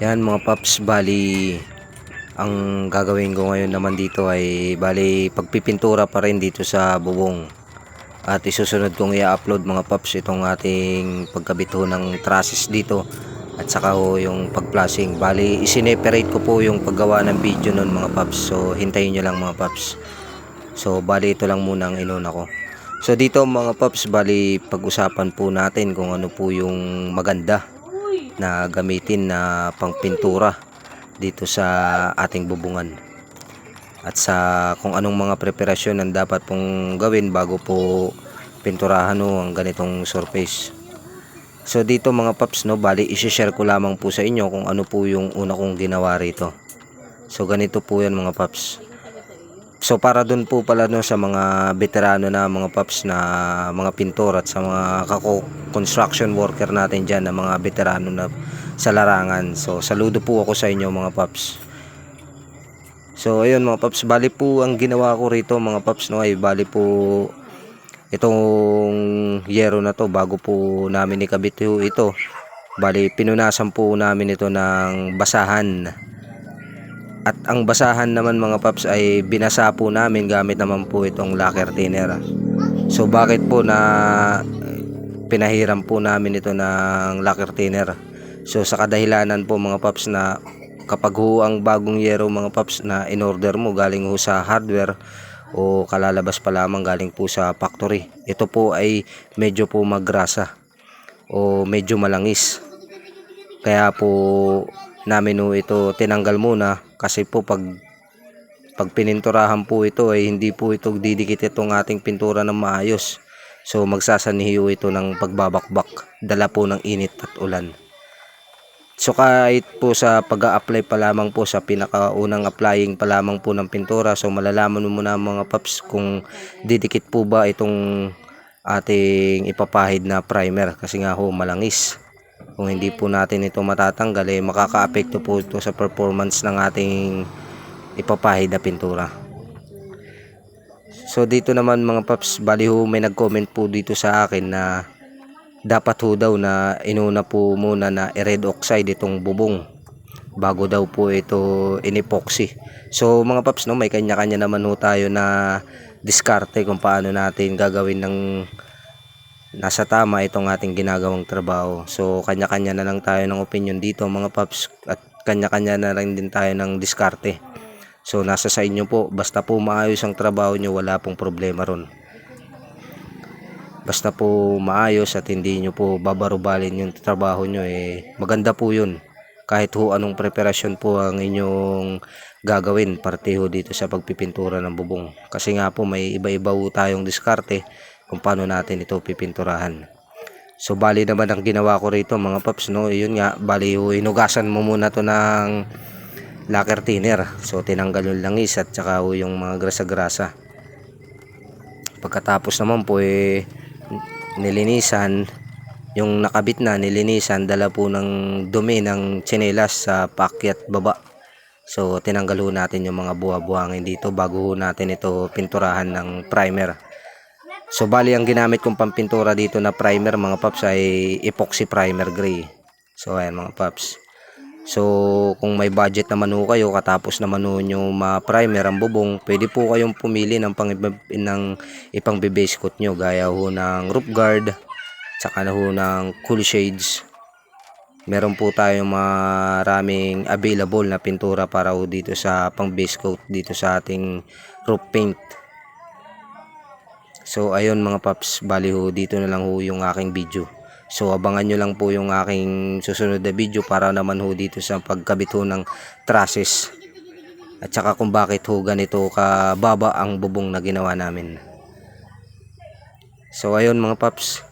Yan mga paps, bali ang gagawin ko ngayon naman dito ay bali pagpipintura pa rin dito sa bubong. At isusunod kong i-upload mga paps itong ating pagkabit ho ng trusses dito at saka ho yung pag-flashing. Bali isineperate ko po yung paggawa ng video nun mga paps. So hintayin nyo lang mga paps. So bali ito lang muna ang inuna ko. So dito mga paps, bali pag-usapan po natin kung ano po yung maganda na gamitin na pangpintura dito sa ating bubungan. At sa kung anong mga preparasyon ang dapat pong gawin bago po pinturahan no ang ganitong surface. So dito mga paps no bali i-share ko lamang po sa inyo kung ano po yung una kong ginawa rito. So ganito po yan mga paps So para doon po pala no sa mga veterano na mga paps na mga pintor at sa mga kako construction worker natin diyan na mga veterano na sa larangan. So saludo po ako sa inyo mga paps. So ayun mga paps, bali po ang ginawa ko rito mga paps no ay bali po itong yero na to bago po namin ikabit ito. Bali pinunasan po namin ito ng basahan. At ang basahan naman mga paps ay binasa po namin gamit naman po itong lacquer thinner. So bakit po na pinahiram po namin ito ng lacquer thinner? So sa kadahilanan po mga paps na kapag ho ang bagong yero mga paps na in order mo galing ho sa hardware o kalalabas pa lamang galing po sa factory. Ito po ay medyo po magrasa o medyo malangis. Kaya po namin ho ito tinanggal muna kasi po pag pag pininturahan po ito ay hindi po ito didikit itong ating pintura ng maayos. So magsasanihiyo ito ng pagbabakbak dala po ng init at ulan. So kahit po sa pag-a-apply pa lamang po sa pinakaunang applying pa lamang po ng pintura so malalaman mo muna mga paps kung didikit po ba itong ating ipapahid na primer kasi nga ho malangis kung hindi po natin ito matatanggal eh makaka-apekto po ito sa performance ng ating ipapahid na pintura. So dito naman mga paps bali ho may nag-comment po dito sa akin na dapat ho daw na inuna po muna na i-red oxide itong bubong bago daw po ito in-epoxy. So mga paps no may kanya-kanya naman ho tayo na diskarte kung paano natin gagawin ng nasa tama itong ating ginagawang trabaho. So kanya-kanya na lang tayo ng opinion dito mga paps at kanya-kanya na lang din tayo ng diskarte. So nasa sa inyo po, basta po maayos ang trabaho nyo, wala pong problema ron. Basta po maayos at hindi nyo po babarubalin yung trabaho nyo, eh maganda po yun. Kahit ho anong preparasyon po ang inyong gagawin, parte ho dito sa pagpipintura ng bubong. Kasi nga po may iba-iba ho tayong diskarte kung paano natin ito pipinturahan. So bali naman ang ginawa ko rito mga paps no, yun nga bali inugasan mo muna to ng lacquer thinner. So tinanggal yung langis at saka yung mga grasa-grasa. Pagkatapos naman po eh nilinisan yung nakabit na nilinisan dala po ng dumi ng tsinelas sa pakyat baba. So tinanggal natin yung mga buwa-buhangin dito bago natin ito pinturahan ng primer. So bali ang ginamit kong pampintura dito na primer mga paps ay epoxy primer gray. So ayan mga paps. So kung may budget naman ho kayo katapos naman ho nyo ma-primer ang bubong, pwede po kayong pumili ng pang ng ipang base coat nyo gaya ho ng roof guard, tsaka na ho ng cool shades. Meron po tayong maraming available na pintura para ho dito sa pang base coat dito sa ating roof paint. So ayun mga paps, bali ho dito na lang ho yung aking video. So abangan nyo lang po yung aking susunod na video para naman ho dito sa pagkabit ho ng trusses. At saka kung bakit ho ganito kababa ang bubong na ginawa namin. So ayun mga paps,